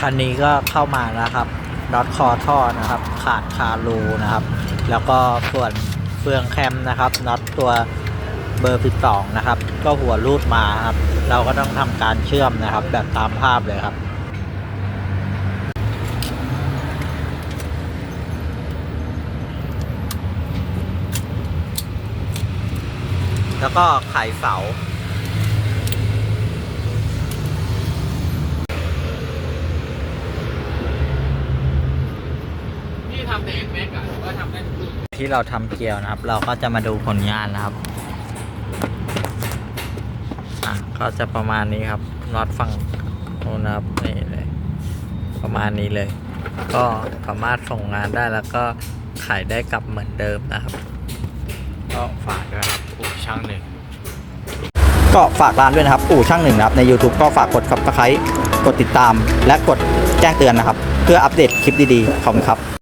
คันนี้ก็เข้ามาแล้วครับน็อตคอท่อนะครับ ขาดคารูนะครับ แล้วก็ส่วนเฟืองแคมนะครับน็อตตัวเบอร์ 12 นะครับ ก็หัวรูดมาครับ เราก็ต้องทำการเชื่อมนะครับ แบบตามภาพเลยครับแล้วก็ไขเสา ทำแต่เอ็กแม็กอะหรือว่าทำได้ทุกรุ่นที่เราทำเกลียวนะครับ เราก็จะมาดูผลงานนะครับอะก็จะประมาณนี้ครับน็อตฝั่งโน้นนะครับนี่เลย ประมาณนี้เลย ก็สามารถส่งงานได้แล้วก็ขายได้กลับเหมือนเดิมนะครับ ก็ฝากด้วยครับผู้ช่างหนึ่ง ก็ฝากร้านด้วยนะครับ อู่ช่างหนึ่งนะครับ ใน YouTube ก็ฝากกด subscribe กดติดตาม และกดแจ้งเตือนนะครับ เพื่ออัปเดตคลิปดีๆ ขอบคุณครับ